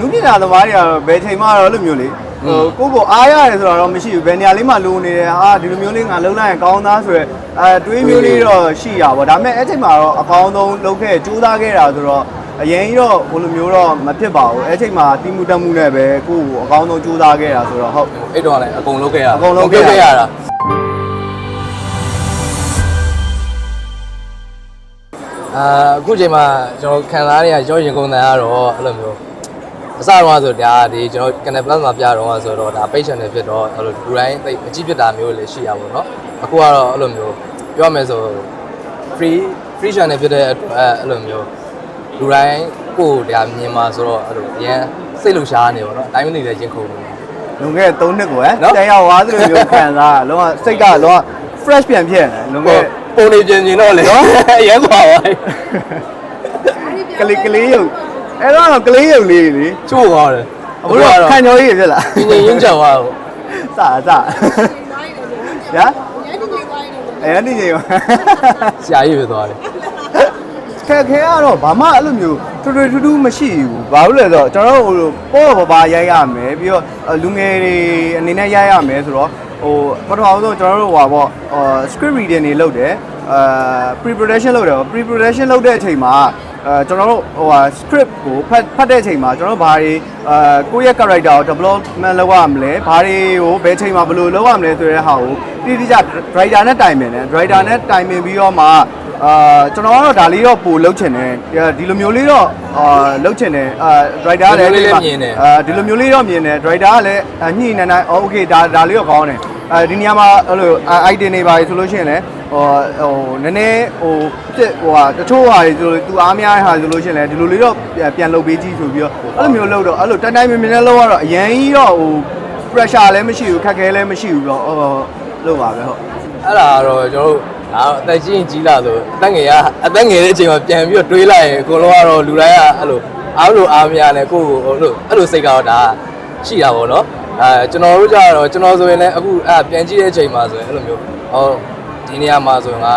နုပညာသမားတွေကတော့ဘယ်ချိန်မှတော့အဲ့လိုမျိုးလေဟိုကိုယ့်ကိုအားရတယ်ဆိုတာတော့မရှိဘူးဘယ်နေရာလေးမှလိုနေတယ်အာဒီလိုမျိုးလေးငါလုံးလိုက်ရင်ကောင်းသားဆိုရယ်အဲတွေးမျိုးလေးတော့ရှိရပါဒါပေမဲ့အဲ့ချိန်မှာတော့အကောင်းဆုံးလုပ်ခဲ့ကြိုးစားခဲ့တာဆိုတော့အရင်ကြီးတော့ဘယ်လိုမျိုးတော့မဖြစ်ပါဘူးအဲ့ချိန်မှာတိမှုတက်မှုနဲ့ပဲကိုယ့်ကိုအကောင်းဆုံးကြိုးစားခဲ့တာဆိုတော့ဟုတ်အဲ့တော့လည်းအကုန်လုံးခဲ့ရအကုန်လုံးခဲ့ရရတာအာအခုချိန်မှာကျွန်တော်ခံစားရတဲ့ရောရင်ကုန်တန်ကတော့အဲ့လိုမျိုး အစတော့ဆိုဒါဒီကျွန်တော် Canal Plus မှာပြတော့ဆိုတော့ဒါ page channel ဖြစ်တော့အဲ့လိုလူတိုင်းသိအကြည့်ဖြစ်တာမျိုးလည်းရှိရပါတော့เนาะအခုကတော့အဲ့လိုမျိုးပြောမယ်ဆို free free channel ဖြစ်တဲ့အတွက်အဲ့လိုမျိုးလူတိုင်းကိုယ်ဒါမြင်မှာဆိုတော့အဲ့လိုအရင်စိတ်လှရှားနေပါတော့အတိုင်းမနေလည်းရင်ခုန်နေ လွန်ခဲ့တဲ့3နှစ်ကိုဟဲ့ နော် တန်ရောက်သွားသလိုမျိုးခံစားရလုံးဝစိတ်ကလုံးဝ fresh ပြန်ဖြစ်နေလွန်ခဲ့ ပုံနေပြင်ပြင်တော့လေ နော် ရဲကွာပါ ကလေးကလေးရုပ် အဲ့တော့ကလေးရုပ်လေးလေချို့သွားတယ်အခုတော့ခံကြောကြီးဖြစ်လာပြင်းပြင်းရင်းကြောက်သွားတော့စအစညာအဲ့ဒီနေရောဆရာကြီးပဲသွားတယ်ခဲခဲကတော့ဘာမှအဲ့လိုမျိုးထွထွထူးထူးမရှိဘူးဘာလို့လဲဆိုတော့ကျွန်တော်တို့ဟိုပေါ့ပေါ့ပါရိုက်ရမယ်ပြီးတော့လူငယ်တွေအနေနဲ့ရိုက်ရမယ်ဆိုတော့ဟိုပထမဆုံးကျွန်တော်တို့ဟိုပါပေါ့ script reading တွေလုပ်တယ်အာ pre production လုပ်တယ် pre production လုပ်တဲ့အချိန်မှာ အဲကျွန်တော်တို့ဟိုဟာ script ကိုဖတ်ဖတ်တဲ့အချိန်မှာကျွန်တော်တို့ဘာတွေအာကိုယ့်ရဲ့ character ကို development လုပ်ရမလဲဘာတွေကိုဘယ်ချိန်မှာဘယ်လိုလုပ်ရမလဲဆိုတဲ့ဟာကိုတိတိကျ writer နဲ့တိုင်ပင်တယ် writer နဲ့တိုင်ပင်ပြီးတော့မှအာကျွန်တော်ကတော့ဒါလေးတော့ပို့လုပ်ချင်တယ်ဒီလိုမျိုးလေးတော့အာလုပ်ချင်တယ်အာ writer ကလည်းအာဒီလိုမျိုးလေးတော့မြင်တယ် writer ကလည်းညှိနေနေ okay ဒါဒါလေးတော့ကောင်းတယ်အဲဒီနေရာမှာအဲ့လို item တွေပါဆိုလို့ရှိရင်လည်း ဟိုဟိုနည်းနည်းဟိုပြစ်ဟိုဟာတချို့ဟာတွေဆိုလို့ तू အားများတဲ့ဟာဆိုလို့ရှိရင်လည်းဒီလိုလေးတော့ပြန်လုပ်ပေးကြည့်ဆိုပြီးတော့အဲ့လိုမျိုးလုပ်တော့အဲ့လိုတိုင်တိုင်မြင်မြင်နဲ့လုပ်ရတော့အရင်ကြီးတော့ဟို pressure လည်းမရှိဘူးခက်ခဲလည်းမရှိဘူးတော့ဟိုလုပ်ပါပဲဟုတ်အဲ့ဒါကတော့ကျွန်တော်တို့ဒါအသက်ကြီးရင်ကြီးလာဆိုအသက်ငယ်ကအသက်ငယ်တဲ့အချိန်မှာပြန်ပြီးတော့တွေးလိုက်ရင်အကုန်လုံးကတော့လူတိုင်းကအဲ့လိုအားလို့အားမရနဲ့ကိုယ့်ကိုအဲ့လိုအဲ့လိုစိတ်ကတော့ဒါရှိတာပေါ့နော်အဲကျွန်တော်တို့ကြတော့ကျွန်တော်ဆိုရင်လည်းအခုအဲ့ပြန်ကြည့်တဲ့အချိန်မှာဆိုရင်အဲ့လိုမျိုးဟော ဒီနေရာမှာဆိုရင်က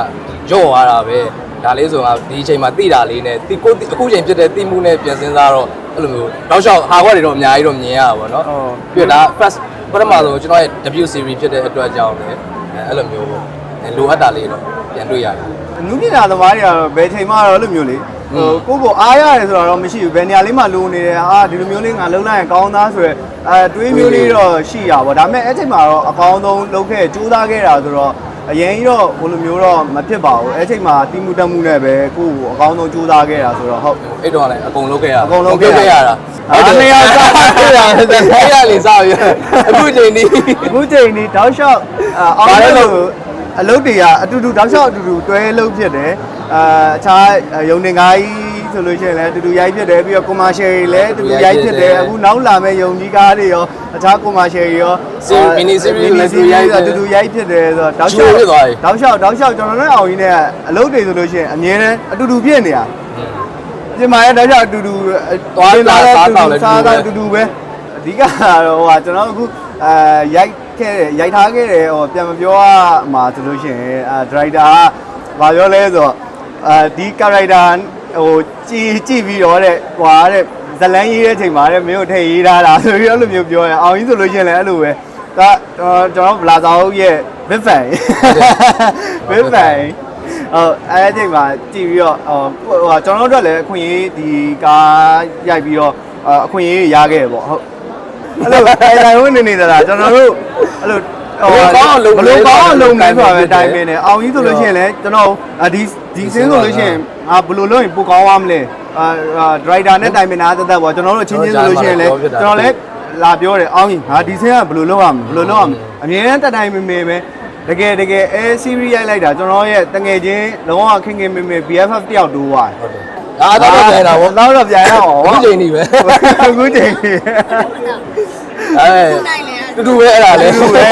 ရော့သွားတာပဲဒါလေးဆိုရင်ကဒီအချိန်မှာတိတာလေးနဲ့တိကိုအခုချိန်ဖြစ်တဲ့တိမှုနဲ့ပြန်စဉ်းစားတော့အဲ့လိုမျိုးတောက်လျှောက်ဟာခွက်တွေတော့အများကြီးတော့မြင်ရတာပေါ့နော်ဟုတ်ပြီးတော့ဒါ first ပထမဆုံးကျွန်တော်ရဲ့ debut series ဖြစ်တဲ့အတွက်ကြောင့်လည်းအဲအဲ့လိုမျိုးပေါ့အဲလိုအပ်တာလေးတော့ပြန်တွေ့ရတယ်အနုပညာသမားတွေကတော့ဘယ်ချိန်မှတော့အဲ့လိုမျိုးလေဟိုကိုယ့်ကိုအားရတယ်ဆိုတာတော့မရှိဘူးဘယ်နေရာလေးမှလိုနေတယ်အာဒီလိုမျိုးလေးငါလုံးလိုက်ရင်ကောင်းသားဆိုရယ်အဲတွေးမျိုးလေးတော့ရှိရပါဒါပေမဲ့အဲ့ချိန်မှာတော့အကောင်းဆုံးလုပ်ခဲ့ကြိုးစားခဲ့တာဆိုတော့ အရင်ကြီးတော့ဘယ်လိုမျိုးတော့မဖြစ်ပါဘူးအဲ့ချိန်မှာတိမှုတက်မှုနဲ့ပဲကိုယ့်ကိုအကောင်းဆုံးကြိုးစားခဲ့တာဆိုတော့ဟုတ်အဲ့တော့လည်းအကုန်လုံးခဲ့ရအကုန်လုံးခဲ့ခဲ့ရရတာအားနှစ်ယောက်စားခဲ့ရတယ်အဲ့ရလေစားပြီအခုချိန်ဒီအခုချိန်ဒီတောက်လျှောက်အာအောင်ဘာလဲလဲလို့လို့အလုပ်တွေကအတူတူတောက်လျှောက်အတူတူတွဲလုပ်ဖြစ်တယ်အာအခြားရုံတင်ကားကြီး ဆိုလို့ရှိရင်လည်းအတူတူရိုက်ဖြစ်တယ်ပြီးတော့ commercial တွေလည်းအတူတူရိုက်ဖြစ်တယ်အခုနောက်လာမဲ့ရုံကြီးကားတွေရောအခြား commercial တွေရော Series- mini series လည်းအတူရိုက်ဖြစ်တယ်အတူတူရိုက်ဖြစ်တယ်ဆိုတော့တောက်လျှောက်ချိုးဖြစ်သွားပြီတောက်လျှောက်တောက်လျှောက်ကျွန်တော်တို့အောင်ကြီးနဲ့အလုပ်တွေဆိုလို့ရှိရင်အမြဲတမ်းအတူတူဖြစ်နေတာပြင်မာရဲ့တောက်လျှောက်အတူတူသွားလာစားတောက်လည်းစားတောက်အတူအတူတူပဲတူပဲအဓိကကတော့ဟိုဟာကျွန်တော်အခုအဲရိုက်ခဲ့တယ်ရိုက်ထားခဲ့တယ်ဟိုပြန်မပြောရမှာဆိုလို့ရှိရင်အဲဒရိုက်တာကဘာပြောလဲဆိုတော့အဲဒီ character ဟိုကြည်ကြည့်ပြီးတော့တဲ့ဟွာတဲ့ဇလန်းရေးတဲ့အချိန်မှာတဲ့မင်းတို့ထည့်ရေးထားတာဆိုပြီးအဲ့လိုမျိုးပြောရင်အောင်ကြီးဆိုလို့ရှိရင်လည်းအဲ့လိုပဲကကျွန်တော်ဗလာစာအုပ်ရဲ့ big fan big fan ဟုတ်အဲ့ဒီအချိန်မှာကြည့်ပြီးတော့ဟိုဟိုကျွန်တော်တို့အတွက်လည်းအခွင့်အရေးဒီကားရိုက်ပြီးတော့အခွင့်အရေးရခဲ့တယ်ပေါ့ဟုတ်အဲ့လိုတိုင်တိုင်ဝင်နေနေတာကျွန်တော်တို့အဲ့လိုဘယ်လိုကောင်းအောင်လုပ်မလဲဘယ်လိုကောင်းအောင်လုပ်မလဲဆိုတာပဲတိုတိုင်င်ပပင်င်တယ်တယ်အောင်ကြီးဆိုလို့ရှိရင်လည်းကျွန်တော်အာဒီဒီစင်းဆိုလို့ရှိရင် အာဘယ်လိုလုပ်ရင်ပိုကောင်းသွားမလဲအာဒရိုက်တာနဲ့တိုင်ပင်တာသက်သက်ပေါ့ကျွန်တော်တို့အချင်းချင်းဆိုလို့ရှိရင်လည်းကျွန်တော်လည်းလာပြောတယ်အောင်ကြီးဟာဒီစင်းကဘယ်လိုလုပ်ရမလဲဘယ်လိုလုပ်ရမလဲအမြဲတမ်းတက်တိုင်ပင်ပင်ပဲတကယ်တကယ်အဲစီရီရိုက်လိုက်တာကျွန်တော်ရဲ့တငယ်ချင်းလုံးဝခင်ခင်မင်မင် BFF တယောက်တိုးသွားတယ်ဟုတ်တယ်ဒါတော့ပြန်တာဗောတော့တော့ပြန်ရအောင်အခုချိန်ကြီးပဲအခုချိန်ကြီးအဲတူတူပဲအဲ့ဒါလေတူတူပဲ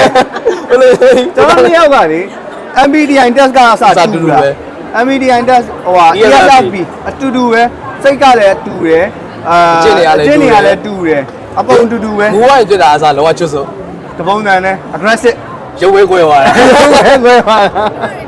ဘယ်လိုကျွန်တော်နှစ်ယောက်ကလေ MBTI test ကအစစတူတူတူတာပဲ MBTI test ဟိုဟာ ESFP ESFP အတူတူပဲစိတ်ကလည်းတူတယ်အာအကျင့်တွေကလည်းအကျင့်တွေကတူတယ်လည်းတူတယ်အကုန်တူတူပဲငိုဝိုင်းကြတာအစားလောကချွတ်စို့တပုံစံနဲ့ aggressive ရုပ်ဝဲကွဲသွားတယ်ဘယ်ဘယ်ပါဒီ